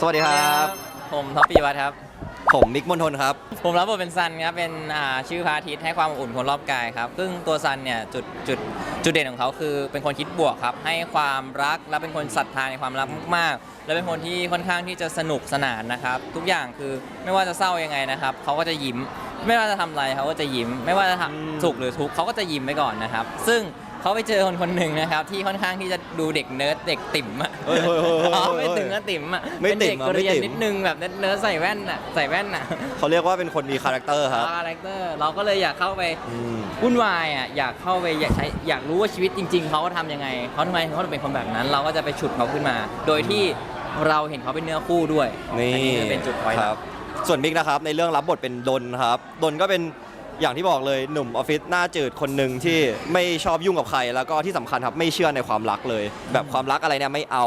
สวัสดีครับ ผมท็อปปี้วัฒน์ครับ ผมมิกมนทนครับ ผมรับบทเป็นซันครับ เป็นอ่าชื่อพระอาทิตย์ให้ความอบอุ่นคนรอบกายครับ ซึ่งตัวซันเนี่ยจุดจุดจุดเด่นของเขาคือเป็นคนคิดบวกครับ ให้ความรักและเป็นคนศรัทธาในความรักมากๆ และเป็นคนที่ค่อนข้างที่จะสนุกสนานนะครับ ทุกอย่างคือไม่ว่าจะเศร้ายังไงนะครับเขาก็จะยิ้ม ไม่ว่าจะทำอะไรเขาก็จะยิ้ม ไม่ว่าจะอืมทำสุขหรือทุกข์เขาก็จะยิ้มไปก่อนนะครับ ซึ่งเขาไปเจอคนคนหนึ่งนะครับที่ค่อนข้างที่จะดูเด็กเนิร์ดเด็กติ่มอะ เฮ้ยเฮ้ยเฮ้ยเฮ้ยอ๋อไม่ถึงกับติ่มอะไม่เป็นติ่เด็มกอะไม่เรียนติ่มนิดนึงแบบเนิร์ดๆใส่แว่นอะใส่แว่นอะเขาเรียกว่าเป็นคนมีคาแรคเตอร์ครับ คาแรคเตอร์เราก็เลยอยากเข้าไปอืม วุ่นวายอะอยากเข้าไปอยากใช้อยากรู้ว่าชีวิตจริง ๆเขาทำยังไงเขาทำไมเขาถึงเป็นคนแบบนั้น เราก็จะไปฉุดเขาขึ้นมา โดยที่เราเห็นเขาเป็นเนื้อคู่ด้วยนี่อัคือเป็นจุดพอยต์ครับ ส่วนมิกนะครับในเรื่องรับบทเป็นดนครับดนก็เป็นอย่างที่บอกเลยหนุ่มออฟฟิศหน้าจืดคนหนึ่งที่ไม่ชอบยุ่งกับใคร แล้วก็ที่สำคัญครับไม่เชื่อในความรักเลย แบบความรักอะไรเนี่ยไม่เอา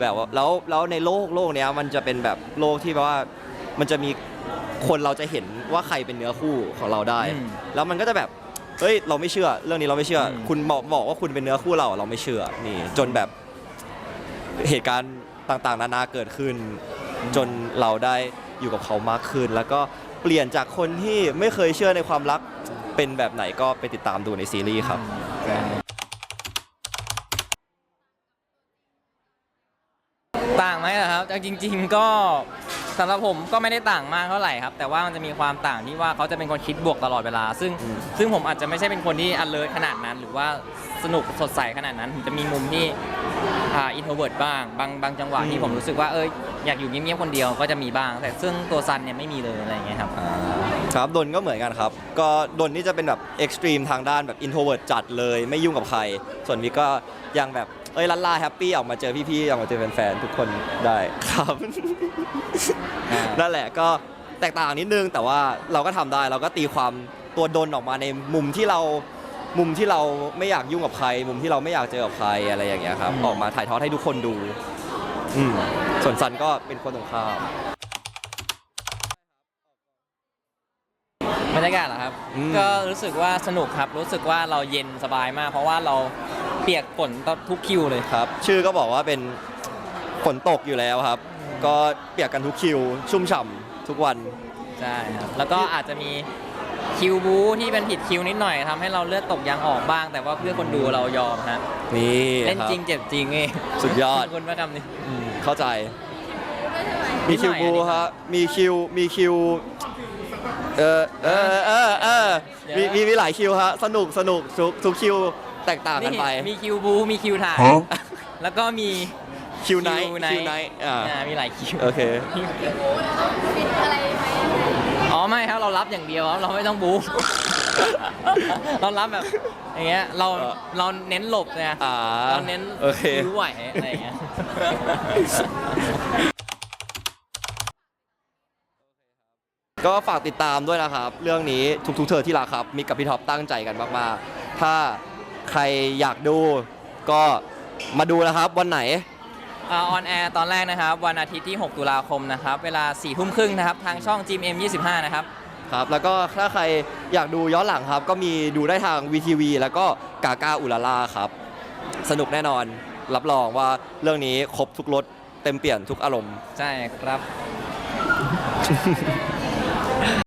แบบว่าแล้วแล้วในโลกโลกเนี้ยมันจะเป็นแบบโลกที่แบบว่ามันจะมีคนเราจะเห็นว่าใครเป็นเนื้อคู่ของเราได้ อืมแล้วมันก็จะแบบเฮ้ยเราไม่เชื่อ เรื่องนี้เราไม่เชื่ออม คุณบอกบอกว่าคุณเป็นเนื้อคู่เราเราไม่เชื่อนี่ จนแบบเหตุการณ์ต่างๆ นานาเกิดขึ้น จนเราได้อยู่กับเขามากขึ้น แล้วก็เปลี่ยนจากคนที่ไม่เคยเชื่อในความรักเป็นแบบไหนก็ไปติดตามดูในซีรีส์ครับ ต่างไหมล่ะครับจริง ๆ ก็สำหรับผมก็ไม่ได้ต่างมากเท่าไหร่ครับ แต่ว่ามันจะมีความต่างที่ว่าเขาจะเป็นคนคิดบวกตลอดเวลา ซึ่งอืมซึ่งผมอาจจะไม่ใช่เป็นคนที่ alert ขนาดนั้น หรือว่าสนุกสดใสขนาดนั้นผมจะมีมุมที่อ่า introvert บ้างบางบางจังหวะที่ผมรู้สึกว่าเอออยากอยู่เงียบๆคนเดียวก็จะมีบ้าง แต่ซึ่งตัวซันเนี่ยไม่มีเลยอะไรอย่างเงี้ยครับ ครับดนก็เหมือนกันครับ ก็ดนนี่จะเป็นแบบเอ็กซ์ตรีมทางด้านแบบอินโทรเวิร์ตจัดเลย ไม่ยุ่งกับใคร ส่วนมิกก็ยังแบบ เอ้ยลันลาแฮปปี้ออกมาเจอพี่ๆออกมาเจอแฟนๆทุกคนได้ครับอ่านั่นแหละก็แตกต่างนิดนึง แต่ว่าเราก็ทำได้เราก็ตีความตัวดนออกมาในมุมที่เรามุมที่เราไม่อยากยุ่งกับใคร มุมที่เราไม่อยากเจอกับใครอะไรอย่างเงี้ยครับอืมออกมาถ่ายทอดให้ทุกคนดูอืมส่วนซันก็เป็นคนตรงข้ามบรรยากาศเหรอครับ อืม ก็รู้สึกว่าสนุกครับ รู้สึกว่าเราเย็นสบายมาก เพราะว่าเรา เปียกฝนทุกคิวเลยครับ ชื่อก็บอกว่าเป็นฝนตกอยู่แล้วครับ ก็เปียกกันทุกคิว ชุ่มฉ่ำทุกวัน ใช่ครับ แล้วก็อาจจะมีคิวบูที่เป็นผิดคิวนิดหน่อยทำให้เราเลือดตกยางออกบ้าง แต่ว่าเพื่อคนดูเรายอมฮะนี่เล่นครับ จริงเจ็บจริงเองสุดยอด ขบคุณมากคำนี้ อืมเข้าใจนิมีดหน่คิวอยบูอันนี้ครับมีคิว มีคิว เออเออเออเออเดี๋ยวมีมีมีหลายคิวฮะ สนุกสนุกทุกทุกคิว แตกต่างกันไป มีคิวบู มีคิวถ่ายแล้วก็มี คิวไนท์คิวไนท์ คิวไนท์อ่าอ่ามีหลายคิว โอเคอ๋อไม่ครับเรารับอย่างเดียวครับเราไม่ต้องบู เรารับแบบอย่างเงี้ยเราเออ เราเน้นหลบเนี่ยอ่าเราเน้นโอเค รู้ไหวอะไรอย่างเงี้ย ก็ฝากติดตามด้วยนะครับ เรื่องนี้ทุกๆเธอที่รักครับ มิกกับพี่ท็อปตั้งใจกันมากๆ ถ้า ใครอยากดูก็มาดูนะครับวันไหน ออนแอร์ตอนแรกนะครับ วันอาทิตย์ที่ 6 ตุลาคมนะครับ เวลา4ทุ่มครึ่งนะครับ ทางช่อง GMM 25 นะครับ ครับ แล้วก็ถ้าใครอยากดูย้อนหลังครับ ก็มีดูได้ทาง VTV แล้วก็กาก้าอุลาล่าครับ สนุกแน่นอน รับรองว่าเรื่องนี้ครบทุกรสเต็มเปลี่ยนทุกอารมณ์ ใช่ครับ